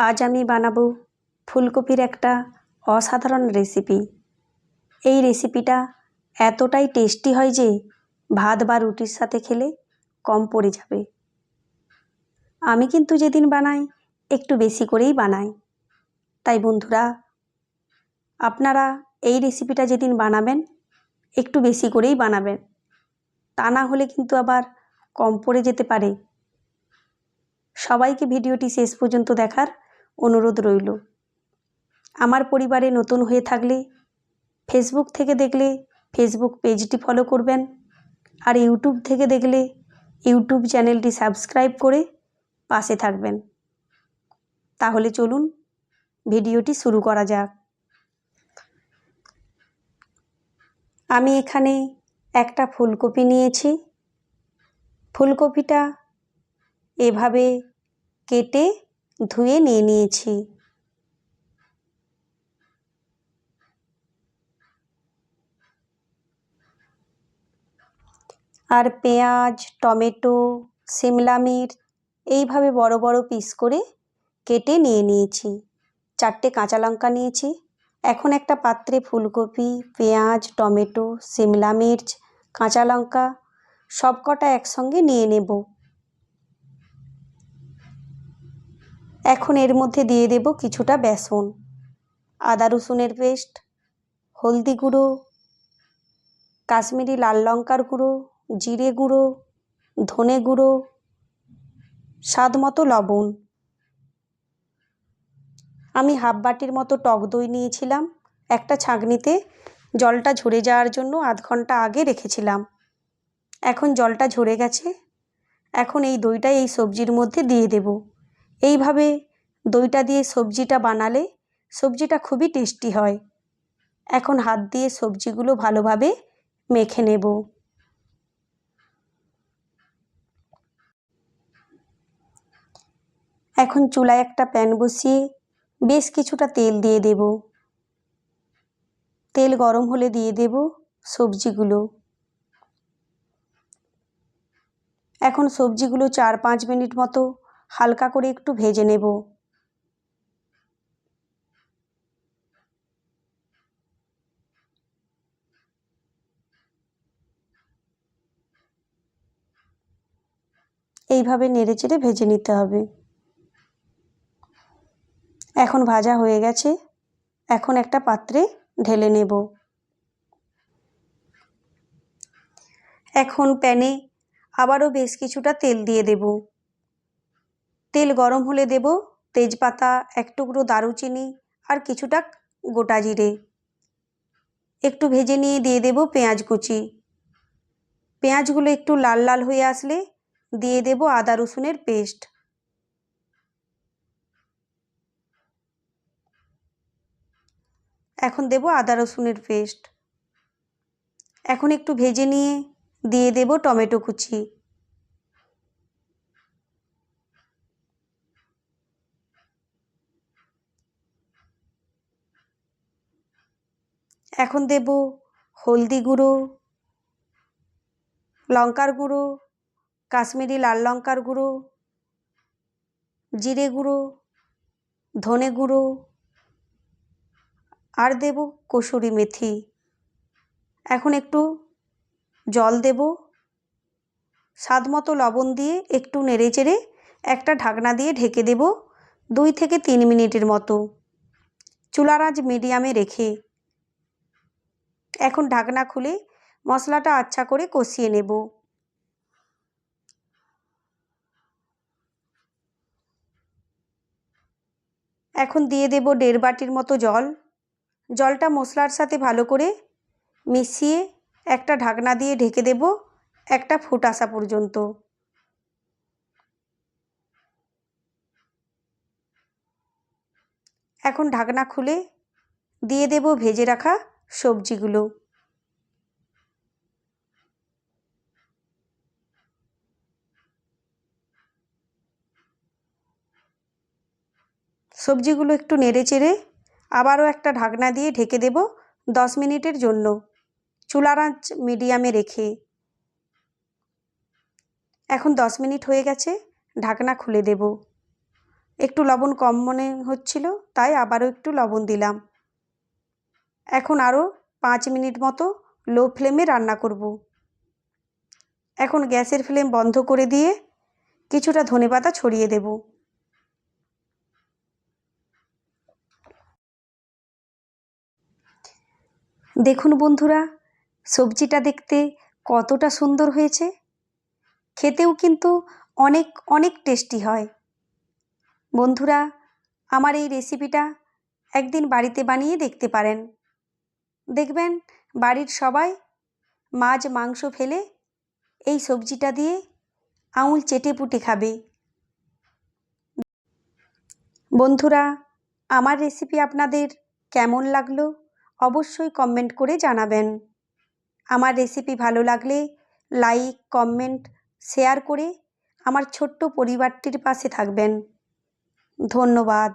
আজ আমি বানাবো ফুলকপির একটা অসাধারণ রেসিপি। এই রেসিপিটা এতটাই টেস্টি হয় যে ভাত বা রুটির সাথে খেলে কম পড়ে যাবে। আমি কিন্তু যেদিন বানাই, একটু বেশি করেই বানাই। তাই বন্ধুরা, আপনারা এই রেসিপিটা যেদিন বানাবেন, একটু বেশি করেই বানাবেন। তা না হলে কিন্তু আবার কম পড়ে যেতে পারে। সবাইকে ভিডিওটি শেষ পর্যন্ত দেখার অনুরোধ রইল। আমার পরিবারে নতুন হয়ে থাকলে ফেসবুক থেকে দেখলে ফেসবুক পেজটি ফলো করবেন আর ইউটিউব থেকে দেখলে ইউটিউব চ্যানেলটি সাবস্ক্রাইব করে পাশে থাকবেন। তাহলে চলুন ভিডিওটি শুরু করা যাক। আমি এখানে একটা ফুলকপি নিয়েছি। ফুলকপিটা এভাবে কেটে ধুয়ে নিয়ে নিয়েছি। আর পেঁয়াজ, টমেটো, সিমলা মির্চ এইভাবে বড় বড় পিস করে কেটে নিয়ে নিয়েছি। চারটে কাঁচা লঙ্কা নিয়েছি। এখন একটা পাত্রে ফুলকপি, পেঁয়াজ, টমেটো, সিমলা মির্চ, কাঁচা লঙ্কা সব কটা একসঙ্গে নিয়ে নেব। এখন এর মধ্যে দিয়ে দেব কিছুটা বেসন, আদা রসুনের পেস্ট, হলদি গুঁড়ো, কাশ্মীরি লাল লঙ্কার গুঁড়ো, জিরে গুঁড়ো, ধনে গুঁড়ো, স্বাদ মতো লবণ। আমি হাফ বাটির মতো টক দই নিয়েছিলাম, একটা ছাঁকনিতে জলটা ঝরে যাওয়ার জন্য আধ ঘণ্টা আগে রেখেছিলাম। এখন জলটা ঝরে গেছে, এখন এই দইটা এই সবজির মধ্যে দিয়ে দেব। এইভাবে দইটা দিয়ে সবজিটা বানালে সবজিটা খুবই টেস্টি হয়। এখন হাত দিয়ে সবজিগুলো ভালোভাবে মেখে নেব। এখন চুলায় একটা প্যান বসিয়ে বেশ কিছুটা তেল দিয়ে দেব। তেল গরম হলে দিয়ে দেব সবজিগুলো। এখন সবজিগুলো চার পাঁচ মিনিট মতো হালকা করে একটু ভেজে নেব। এইভাবে নেড়ে চেড়ে ভেজে নিতে হবে। এখন ভাজা হয়ে গেছে। এখন একটা পাত্রে ঢেলে নেব। এখন প্যানে আবারও বেশ কিছুটা তেল দিয়ে দেব। তেল গরম হলে দেব তেজপাতা, এক টুকরো দারুচিনি আর কিছুটা গোটা জিরে। একটু ভেজে নিয়ে দিয়ে দেব পেঁয়াজ কুচি। পেঁয়াজগুলো একটু লাল লাল হয়ে আসলে দিয়ে দেব আদা রসুনের পেস্ট। এখন দেব আদা রসুনের পেস্ট। এখন একটু ভেজে নিয়ে দিয়ে দেব টমেটো কুচি। এখন দেব হলদি গুঁড়ো, লঙ্কার গুঁড়ো, কাশ্মীরি লাল লঙ্কার গুঁড়ো, জিরে গুঁড়ো, ধনে গুঁড়ো, আর দেব কসুরি মেথি। এখন একটু জল দেব, স্বাদ মতো লবণ দিয়ে একটু নেড়ে চেড়ে একটা ঢাকনা দিয়ে ঢেকে দেব দুই থেকে তিন মিনিটের মতো। চুলার আঁচ মিডিয়ামে রেখে এখন ঢাকনা খুলে মশলাটা আচ্ছা করে কষিয়ে নেব। এখন দিয়ে দেব দেড় বাটির মতো জল। জলটা মশলার সাথে ভালো করে মিশিয়ে একটা ঢাকনা দিয়ে ঢেকে দেব একটা ফুট আসা পর্যন্ত। এখন ঢাকনা খুলে দিয়ে দেব ভেজে রাখা সবজিগুলো। সবজিগুলো একটু নেড়ে চেড়ে আবারও একটা ঢাকনা দিয়ে ঢেকে দেব দশ মিনিটের জন্য। চুলার আঁচ মিডিয়ামে রেখে। এখন দশ মিনিট হয়ে গেছে, ঢাকনা খুলে দেব। একটু লবণ কম মনে হচ্ছিল, তাই আবারও একটু লবণ দিলাম। এখন আরও পাঁচ মিনিট মতো লো ফ্লেমে রান্না করব। এখন গ্যাসের ফ্লেম বন্ধ করে দিয়ে কিছুটা ধনেপাতা ছড়িয়ে দেব। দেখুন বন্ধুরা, সবজিটা দেখতে কতটা সুন্দর হয়েছে। খেতেও কিন্তু অনেক অনেক টেস্টি হয়। বন্ধুরা, আমার এই রেসিপিটা একদিন বাড়িতে বানিয়ে দেখতে পারেন। দেখবেন বাড়ির সবাই মাছ, মাংস ফেলে এই সবজিটা দিয়ে আঙুল চেটে পুটে খাবে। বন্ধুরা, আমার রেসিপি আপনাদের কেমন লাগল অবশ্যই কমেন্ট করে জানাবেন। আমার রেসিপি ভালো লাগলে লাইক কমেন্ট শেয়ার করে আমার ছোট্ট পরিবারটির পাশে থাকবেন। ধন্যবাদ।